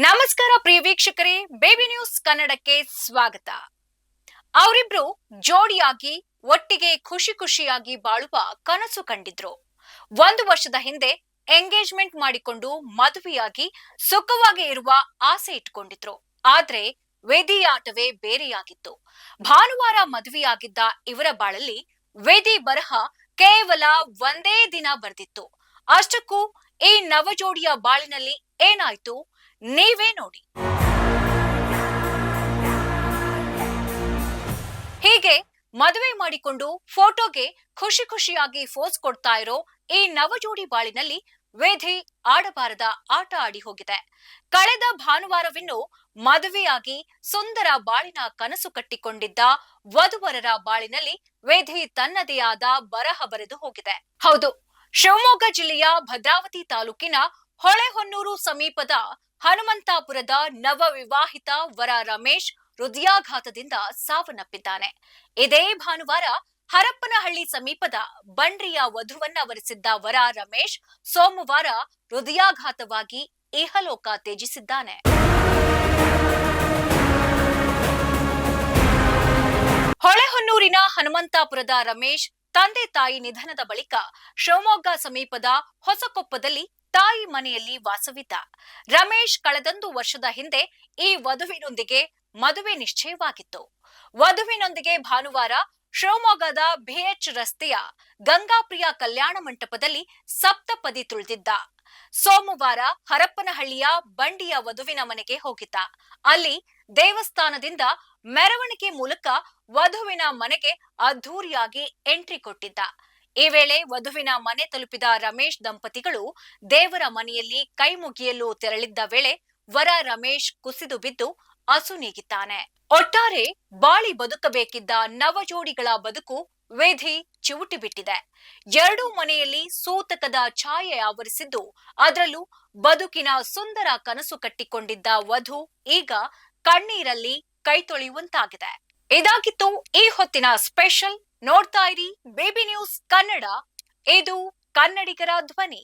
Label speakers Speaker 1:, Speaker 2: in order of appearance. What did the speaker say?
Speaker 1: ನಮಸ್ಕಾರ ಪ್ರಿಯ ವೀಕ್ಷಕರೇ baby news ಕನ್ನಡಕ್ಕೆ ಸ್ವಾಗತ. ಅವರಿಬ್ರು ಜೋಡಿಯಾಗಿ, ಒಟ್ಟಿಗೆ ಖುಷಿ ಖುಷಿಯಾಗಿ ಬಾಳುವ ಕನಸು ಕಂಡಿದ್ರು. ಒಂದು ವರ್ಷದ ಹಿಂದೆ ಎಂಗೇಜ್ಮೆಂಟ್ ಮಾಡಿಕೊಂಡು ಮದುವೆಯಾಗಿ ಸುಖವಾಗಿ ಇರುವ ಆಸೆ ಇಟ್ಕೊಂಡಿದ್ರು. ಆದ್ರೆ ವೇದಿಯಾಟವೇ ಬೇರೆಯಾಗಿತ್ತು. ಭಾನುವಾರ ಮದುವೆಯಾಗಿದ್ದ ಇವರ ಬಾಳಲ್ಲಿ ವೇದಿ ಬರಹ ಕೇವಲ ಒಂದೇ ದಿನ ಬರ್ದಿತ್ತು. ಅಷ್ಟಕ್ಕೂ ಈ ನವಜೋಡಿಯ ಬಾಳಿನಲ್ಲಿ ಏನಾಯ್ತು? ನೀವೇ ನೋಡಿ. ಹೀಗೆ ಮದುವೆ ಮಾಡಿಕೊಂಡು ಫೋಟೋಗೆ ಖುಷಿ ಖುಷಿಯಾಗಿ ಫೋಸ್ ಕೊಡ್ತಾ ಇರೋ ಈ ನವಜೋಡಿ ಬಾಳಿನಲ್ಲಿ ವೇಧಿ ಆಡಬಾರದ ಆಟ ಆಡಿ ಹೋಗಿದೆ. ಕಳೆದ ಭಾನುವಾರವಿನ್ನು ಮದುವೆಯಾಗಿ ಸುಂದರ ಬಾಳಿನ ಕನಸು ಕಟ್ಟಿಕೊಂಡಿದ್ದ ವಧುವರರ ಬಾಳಿನಲ್ಲಿ ವೇಧಿ ತನ್ನದೇ ಆದ ಬರಹ ಬರೆದು ಹೋಗಿದೆ. ಹೌದು, ಶಿವಮೊಗ್ಗ ಜಿಲ್ಲೆಯ ಭದ್ರಾವತಿ ತಾಲೂಕಿನ ಹೊಳೆಹೊನ್ನೂರು ಸಮೀಪದ ಹನುಮಂತಾಪುರದ ನವ ವಿವಾಹಿತ ವರ ರಮೇಶ್ ಹೃದಯಾಘಾತದಿಂದ ಸಾವನ್ನಪ್ಪಿದ್ದಾನೆ. ಇದೇ ಭಾನುವಾರ ಹರಪ್ಪನಹಳ್ಳಿ ಸಮೀಪದ ಬಂಡ್ರಿಯ ವಧುವನ್ನ ವರಿಸಿದ್ದ ವರ ರಮೇಶ್ ಸೋಮವಾರ ಹೃದಯಾಘಾತವಾಗಿ ಇಹಲೋಕ ತ್ಯಜಿಸಿದ್ದಾನೆ. ಹೊಳೆಹೊನ್ನೂರಿನ ಹನುಮಂತಾಪುರದ ರಮೇಶ್ ತಂದೆ ತಾಯಿ ನಿಧನದ ಬಳಿಕ ಶಿವಮೊಗ್ಗ ಸಮೀಪದ ಹೊಸಕೊಪ್ಪದಲ್ಲಿ ತಾಯಿ ಮನೆಯಲ್ಲಿ ವಾಸವಿದ್ದ ರಮೇಶ್ ಕಳೆದೊಂದು ವರ್ಷದ ಹಿಂದೆ ಈ ವಧುವಿನೊಂದಿಗೆ ಮದುವೆ ನಿಶ್ಚಯವಾಗಿತ್ತು. ವಧುವಿನೊಂದಿಗೆ ಭಾನುವಾರ ಶಿವಮೊಗ್ಗದ ಬಿಎಚ್ ರಸ್ತೆಯ ಗಂಗಾಪ್ರಿಯ ಕಲ್ಯಾಣ ಮಂಟಪದಲ್ಲಿ ಸಪ್ತಪದಿ ತುಳಿದಿದ್ದ. ಸೋಮವಾರ ಹರಪ್ಪನಹಳ್ಳಿಯ ಬಂಡಿಯ ವಧುವಿನ ಮನೆಗೆ ಹೋಗಿದ್ದ. ಅಲ್ಲಿ ದೇವಸ್ಥಾನದಿಂದ ಮೆರವಣಿಗೆ ಮೂಲಕ ವಧುವಿನ ಮನೆಗೆ ಅದ್ಧೂರಿಯಾಗಿ ಎಂಟ್ರಿ ಕೊಟ್ಟಿದ್ದ. ಈ ವೇಳೆ ವಧುವಿನ ಮನೆ ತಲುಪಿದ ರಮೇಶ್ ದಂಪತಿಗಳು ದೇವರ ಮನೆಯಲ್ಲಿ ಕೈ ಮುಗಿಯಲು ತೆರಳಿದ್ದ ವೇಳೆ ವರ ರಮೇಶ್ ಕುಸಿದು ಬಿದ್ದು ಅಸುನೀಗಿದ್ದಾನೆ ಒಟ್ಟಾರೆ ಬಾಳಿ ಬದುಕಬೇಕಿದ್ದ ನವಜೋಡಿಗಳ ಬದುಕು ವೇಧಿ ಚಿವುಟಿ ಬಿಟ್ಟಿದೆ. ಎರಡೂ ಮನೆಯಲ್ಲಿ ಸೂತಕದ ಛಾಯೆ ಆವರಿಸಿದ್ದು, ಅದರಲ್ಲೂ ಬದುಕಿನ ಸುಂದರ ಕನಸು ಕಟ್ಟಿಕೊಂಡಿದ್ದ ವಧು ಈಗ ಕಣ್ಣೀರಲ್ಲಿ ಕೈ ತೊಳೆಯುವಂತಾಗಿದೆ. ಇದಾಗಿತ್ತು ಈ ಹೊತ್ತಿನ ಸ್ಪೆಷಲ್. ನೋಡ್ತಾ ಇರಿ, ಬೇಬಿ ನ್ಯೂಸ್ ಕನ್ನಡ. ಇದು ಕನ್ನಡಿಗರ ಧ್ವನಿ.